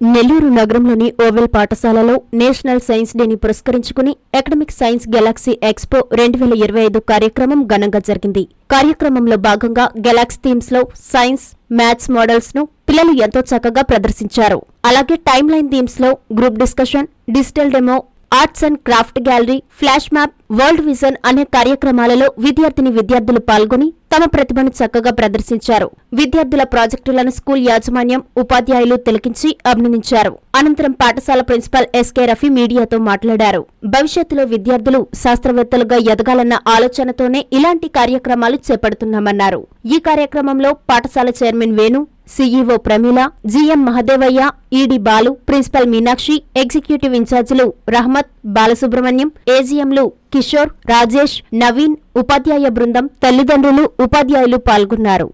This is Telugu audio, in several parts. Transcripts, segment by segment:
నెల్లూరు నగరంలోని ఓవెల్ పాఠశాలలో నేషనల్ సైన్స్ డేని పురస్కరించుకుని అకాడమిక్ సైన్స్ గెలాక్సీ ఎక్స్పో రెండు వేల ఇరవై ఐదు కార్యక్రమం ఘనంగా జరిగింది. కార్యక్రమంలో భాగంగా గెలాక్సీ థీమ్స్లో సైన్స్ మ్యాథ్స్ మోడల్స్ను పిల్లలు ఎంతో చక్కగా ప్రదర్శించారు. అలాగే time line థీమ్స్లో group discussion digital demo arts and craft gallery flash map world vision అనే కార్యక్రమాలలో విద్యార్థిని విద్యార్థులు పాల్గొని తమ ప్రతిభను చక్కగా ప్రదర్శించారు. విద్యార్థుల ప్రాజెక్టులను స్కూల్ యాజమాన్యం ఉపాధ్యాయులు తిలకించి అభినందించారు. అనంతరం పాఠశాల ప్రిన్సిపాల్ ఎస్కే రఫీ మీడియాతో మాట్లాడారు. భవిష్యత్తులో విద్యార్థులు శాస్త్రవేత్తలుగా ఎదగాలన్న ఆలోచనతోనే ఇలాంటి కార్యక్రమాలు చేపడుతున్నామన్నారు. ఈ కార్యక్రమంలో పాఠశాల chairman Venu CEO Prameela GM Mahadevaiah ED Balu principal Meenakshi executive ఇన్ఛార్జీలు రహమత్ బాలసుబ్రహ్మణ్యం ఏజీఎంలు కిషోర్ రాజేష్ నవీన్ ఉపాధ్యాయ బృందం తల్లిదండ్రులు ఉపాధ్యాయులు పాల్గొన్నారు.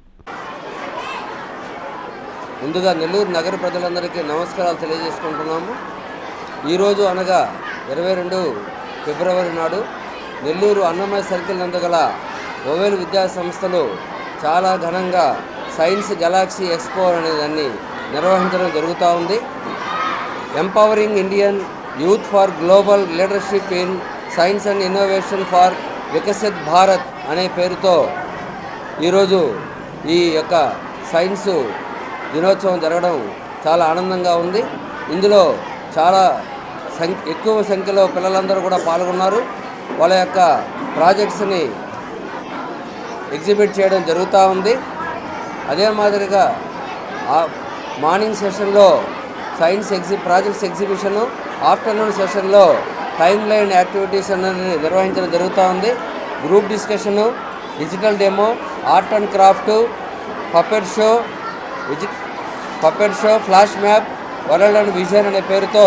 ముందుగా నెల్లూరు నగర ప్రజలందరికీ నమస్కారాలు తెలియజేసుకుంటున్నాము. ఈరోజు అనగా ఇరవై రెండు ఫిబ్రవరి నాడు నెల్లూరు అన్నమయ సర్కిల్ నందు గల ఓవెల్ విద్యా సంస్థలు చాలా ఘనంగా సైన్స్ గెలాక్సీ ఎక్స్పో అనే దాన్ని నిర్వహించడం జరుగుతూ ఉంది. Empowering Indian youth for global leadership in science and innovation for Viksit Bharat అనే పేరుతో ఈరోజు ఈ యొక్క సైన్స్ దినోత్సవం జరగడం చాలా ఆనందంగా ఉంది. ఇందులో చాలా సంఖ్య ఎక్కువ సంఖ్యలో పిల్లలందరూ కూడా పాల్గొన్నారు. వాళ్ళ యొక్క ప్రాజెక్ట్స్ని ఎగ్జిబిట్ చేయడం జరుగుతూ ఉంది. అదే మాదిరిగా మార్నింగ్ సెషన్లో సైన్స్ ఎగ్జి ప్రాజెక్ట్స్ ఎగ్జిబిషను ఆఫ్టర్నూన్ సెషన్లో టైమ్ లైన్ యాక్టివిటీస్ అనేది నిర్వహించడం జరుగుతూ ఉంది. Group discussion digital demo art and craft puppet show VG puppet show flash map world and vision అనే పేరుతో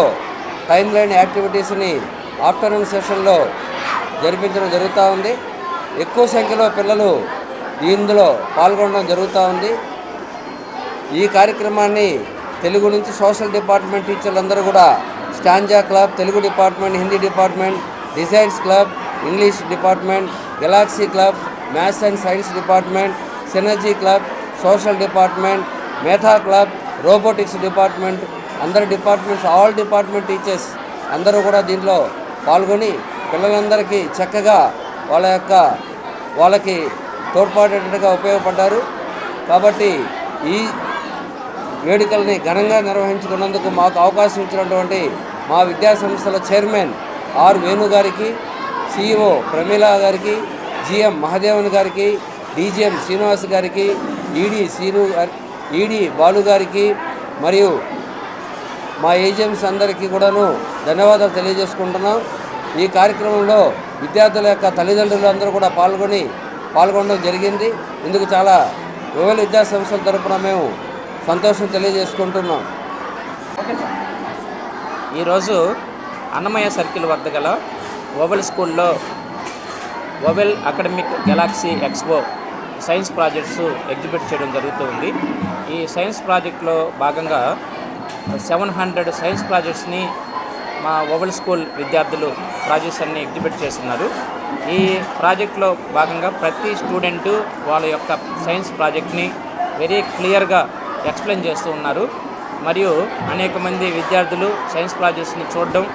టైమ్ లైన్ యాక్టివిటీస్ని ఆఫ్టర్నూన్ సెషన్లో జరిపించడం జరుగుతూ ఉంది. ఎక్కువ సంఖ్యలో పిల్లలు ఇందులో పాల్గొనడం జరుగుతూ ఉంది. ఈ కార్యక్రమాన్ని తెలుగు నుంచి సోషల్ డిపార్ట్మెంట్ టీచర్లందరూ కూడా stanza club Telugu department Hindi department designs club English department galaxy club maths and science department synergy club social department Medha club robotics department అందరి డిపార్ట్మెంట్స్ ఆల్ డిపార్ట్మెంట్ టీచర్స్ అందరూ కూడా దీంట్లో పాల్గొని పిల్లలందరికీ చక్కగా వాళ్ళ యొక్క వాళ్ళకి తోడ్పడేటట్టుగా ఉపయోగపడ్డారు. కాబట్టి ఈ వేడుకల్ని ఘనంగా నిర్వహించుకున్నందుకు మాకు అవకాశం ఇచ్చినటువంటి మా విద్యాసంస్థల చైర్మన్ ఆర్ వేణు గారికి సిఇఓ ప్రమీలా గారికి జిఎం మహదేవన్ గారికి డీజీఎం శ్రీనివాస్ గారికి ఈడీ శ్రీను గారి ఈడీ బాలు గారికి మరియు మా ఏజెంట్స్ అందరికీ కూడాను ధన్యవాదాలు తెలియజేసుకుంటున్నాం. ఈ కార్యక్రమంలో విద్యార్థుల యొక్క తల్లిదండ్రులు అందరూ కూడా పాల్గొని పాల్గొనడం జరిగింది. ఇందుకు చాలా వివల విద్యా సంస్థల తరఫున మేము సంతోషం తెలియజేసుకుంటున్నాం. ఈరోజు అన్నమయ్య సర్కిల్ వద్ద గల ఓవెల్ స్కూల్లో Oval academic galaxy expo science projects exhibit చేయడం జరుగుతుంది ఈ సైన్స్ ప్రాజెక్ట్లో భాగంగా సెవెన్ హండ్రెడ్ సైన్స్ ప్రాజెక్ట్స్ని మా ఓవెల్ స్కూల్ విద్యార్థులు ప్రాజెక్ట్స్ అన్ని ఎగ్జిబిట్ చేస్తున్నారు. ఈ ప్రాజెక్ట్లో భాగంగా ప్రతి స్టూడెంటు వాళ్ళ యొక్క సైన్స్ ప్రాజెక్ట్ని వెరీ క్లియర్గా ఎక్స్ప్లెయిన్ చేస్తూ ఉన్నారు. మరియు అనేక మంది విద్యార్థులు సైన్స్ ప్రాజెక్ట్స్ని చూడడం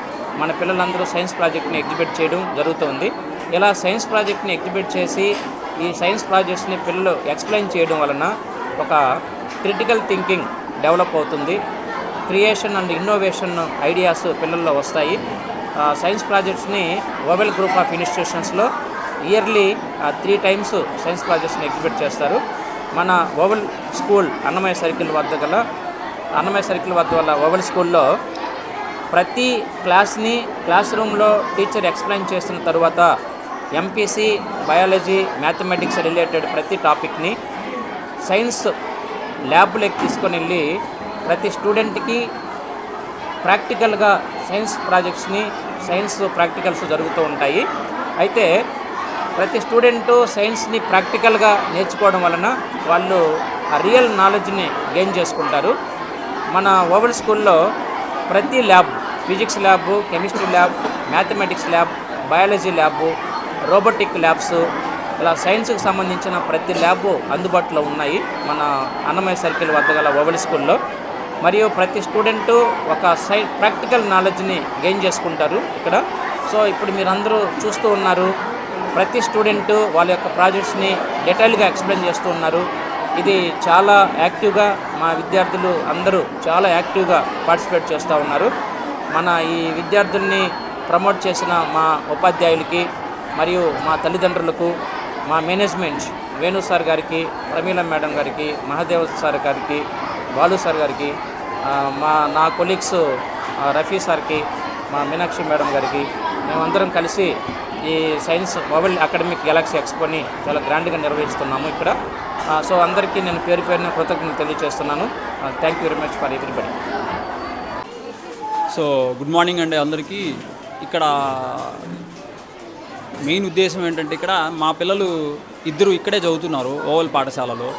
మన పిల్లలందరూ సైన్స్ ప్రాజెక్ట్ని ఎగ్జిబిట్ చేయడం జరుగుతుంది. ఇలా సైన్స్ ప్రాజెక్ట్ని ఎగ్జిబిట్ చేసి ఈ సైన్స్ ప్రాజెక్ట్స్ని పిల్లలు ఎక్స్ప్లెయిన్ చేయడం వలన ఒక క్రిటికల్ థింకింగ్ డెవలప్ అవుతుంది. క్రియేషన్ అండ్ ఇన్నోవేషన్ ఐడియాస్ పిల్లల్లో వస్తాయి. సైన్స్ ప్రాజెక్ట్స్ని ఓవెల్ గ్రూప్ ఆఫ్ ఇన్స్టిట్యూషన్స్లో ఇయర్లీ త్రీ టైమ్స్ సైన్స్ ప్రాజెక్ట్స్ని ఎగ్జిబిట్ చేస్తారు. మన ఓవెల్ స్కూల్ అన్నమయ్య సర్కిల్ వద్ద గల అన్నమయ్య సర్కిల్ వద్ద వల్ల ఓవెల్ స్కూల్లో ప్రతి క్లాస్ని క్లాస్ రూమ్లో టీచర్ ఎక్స్ప్లెయిన్ చేసిన తర్వాత ఎంపీసీ బయాలజీ మ్యాథమెటిక్స్ రిలేటెడ్ ప్రతి టాపిక్ని సైన్స్ ల్యాబ్లోకి తీసుకొని వెళ్ళి ప్రతి స్టూడెంట్కి ప్రాక్టికల్గా సైన్స్ ప్రాజెక్ట్స్ని సైన్స్ ప్రాక్టికల్స్ జరుగుతూ ఉంటాయి. అయితే ప్రతి స్టూడెంటు సైన్స్ని ప్రాక్టికల్గా నేర్చుకోవడం వలన వాళ్ళు ఆ రియల్ నాలెడ్జ్ని గెయిన్ చేసుకుంటారు. మన ఓవెల్ స్కూల్లో ప్రతి lab physics lab chemistry lab mathematics lab biology lab robotic labs ఇలా సైన్స్కి సంబంధించిన ప్రతి ల్యాబ్ అందుబాటులో ఉన్నాయి మన అన్నమయ్య సర్కిల్ వద్ద గల ఓవెల్ స్కూల్లో. మరియు ప్రతి స్టూడెంటు ఒక సై ప్రాక్టికల్ నాలెడ్జ్ని గెయిన్ చేసుకుంటారు ఇక్కడ. సో ఇప్పుడు మీరందరూ చూస్తూ ఉన్నారు ప్రతి స్టూడెంటు వాళ్ళ యొక్క ప్రాజెక్ట్స్ని డీటెయిల్గా ఎక్స్ప్లెయిన్ చేస్తూ ఉన్నారు. ఇది చాలా యాక్టివ్గా మా విద్యార్థులు అందరూ చాలా యాక్టివ్గా పార్టిసిపేట్ చేస్తూ ఉన్నారు. మన ఈ విద్యార్థుల్ని ప్రమోట్ చేసిన మా ఉపాధ్యాయులకి మరియు మా తల్లిదండ్రులకు మా మేనేజ్మెంట్ వేణు సార్ గారికి ప్రమీల మేడం గారికి మహాదేవ సార్ గారికి బాలు సార్ గారికి మా నా కొలీగ్స్ రఫీ సార్కి మా మీనాక్షి మేడం గారికి మేమందరం కలిసి ఈ సైన్స్ మొబైల్ అకాడమిక్ గెలాక్సీ ఎక్స్పోని చాలా గ్రాండ్గా నిర్వహిస్తున్నాము ఇక్కడ. సో అందరికీ నేను పేరు పేరున కృతజ్ఞతలు తెలియజేస్తున్నాను. Thank you very much for everybody so good morning అండి అందరికీ. ఇక్కడ మెయిన్ ఉద్దేశం ఏంటంటే ఇక్కడ మా పిల్లలు ఇద్దరు ఇక్కడే చదువుతున్నారు ఓవల్ పాఠశాలలో.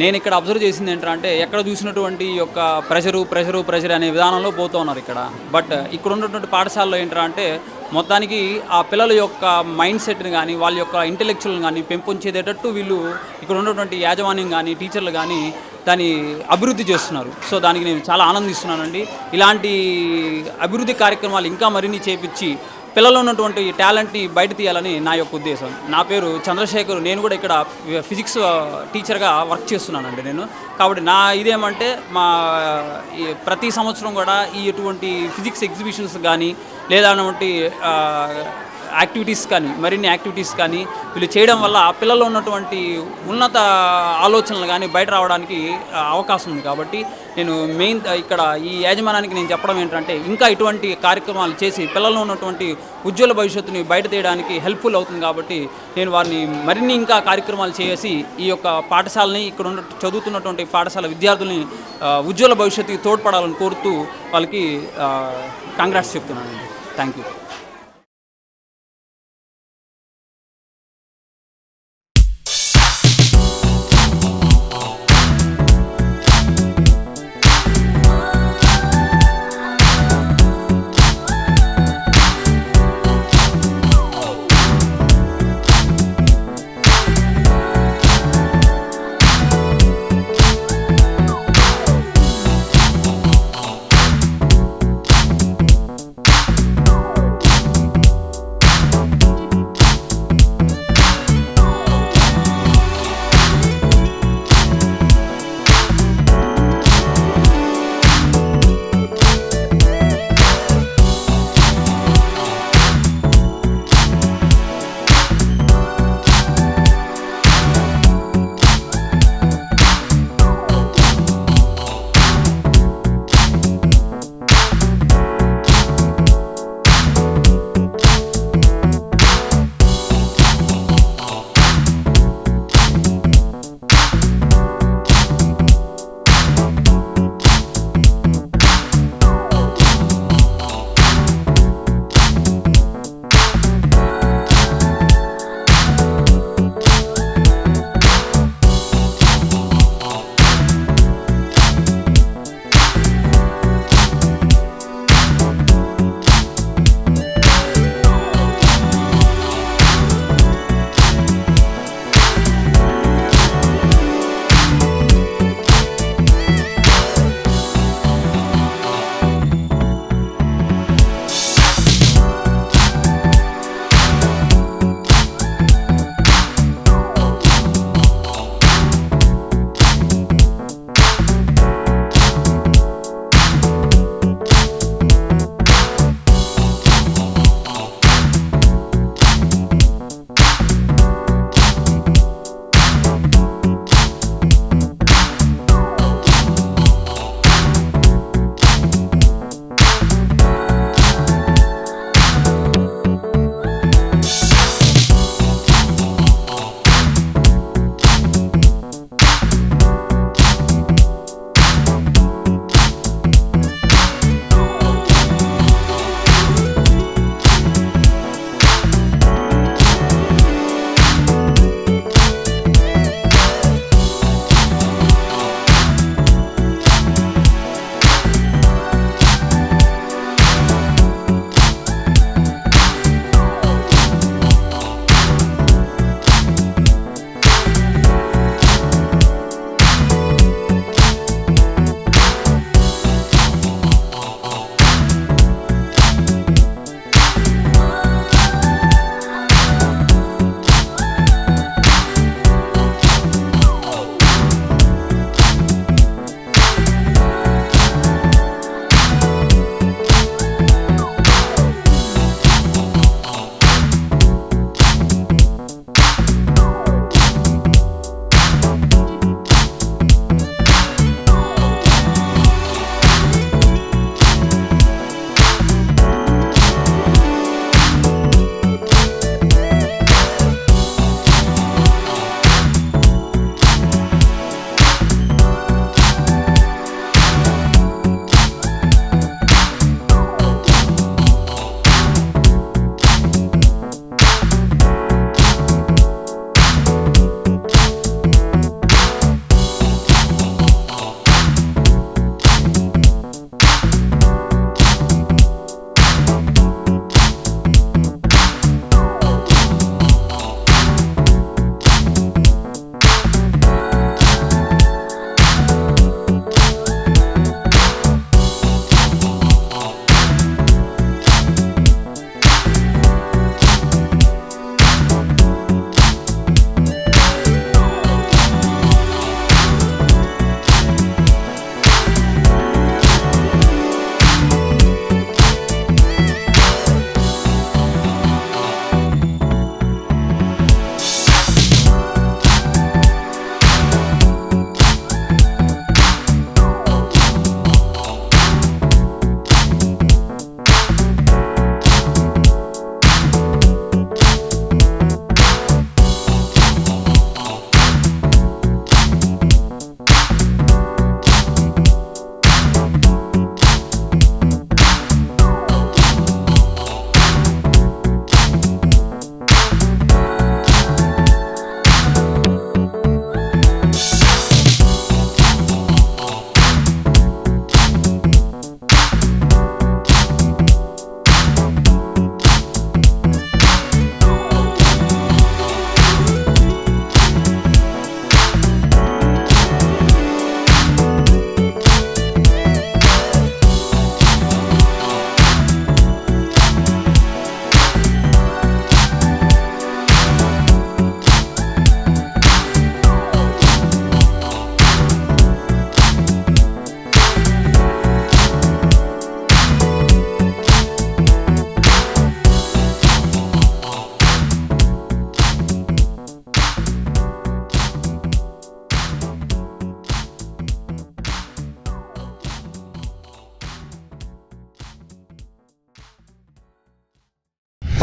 నేను ఇక్కడ అబ్జర్వ్ చేసింది ఏంటంటే ఎక్కడ చూసినటువంటి ఈ యొక్క ప్రెషరు ప్రెషరు ప్రెషర్ అనే విధానంలో పోతూ ఉన్నారు ఇక్కడ. బట్ ఇక్కడ ఉన్నటువంటి పాఠశాలలో ఏంటంటే మొత్తానికి ఆ పిల్లల యొక్క మైండ్ సెట్ని కానీ వాళ్ళ యొక్క ఇంటెలెక్చువల్ని కానీ పెంపొంచేటట్టు వీళ్ళు ఇక్కడ ఉన్నటువంటి యాజమాన్యం కానీ టీచర్లు కానీ దాన్ని అభివృద్ధి చేస్తున్నారు. సో దానికి నేను చాలా ఆనందిస్తున్నానండి. ఇలాంటి అభివృద్ధి కార్యక్రమాలు ఇంకా మరిన్ని చేపించి పిల్లల్లో ఉన్నటువంటి టాలెంట్ని బయట తీయాలని నా యొక్క ఉద్దేశం. నా పేరు చంద్రశేఖర్ నేను కూడా ఇక్కడ ఫిజిక్స్ టీచర్గా వర్క్ చేస్తున్నానండి నేను. కాబట్టి నా ఇదేమంటే మా ఈ ప్రతి సంవత్సరం కూడా ఈ ఇటువంటి ఫిజిక్స్ ఎగ్జిబిషన్స్ కానీ లేదా అటువంటి యాక్టివిటీస్ కానీ మరిన్ని యాక్టివిటీస్ కానీ వీళ్ళు చేయడం వల్ల పిల్లల్లో ఉన్నటువంటి ఉన్నత ఆలోచనలు కానీ బయట రావడానికి అవకాశం ఉంది. కాబట్టి నేను మెయిన్ ఇక్కడ ఈ యాజమాన్యానికి నేను చెప్పడం ఏంటంటే ఇంకా ఇటువంటి కార్యక్రమాలు చేసి పిల్లల్లో ఉన్నటువంటి ఉజ్వల భవిష్యత్తుని బయట తీయడానికి హెల్ప్ఫుల్ అవుతుంది కాబట్టి నేను వారిని మరిన్ని ఇంకా కార్యక్రమాలు చేసి ఈ యొక్క పాఠశాలని ఇక్కడ ఉన్న చదువుతున్నటువంటి పాఠశాల విద్యార్థుల్ని ఉజ్వల భవిష్యత్తుకి తోడ్పడాలని కోరుతూ వాళ్ళకి కాంగ్రాట్స్ చెప్తున్నాను థ్యాంక్ యూ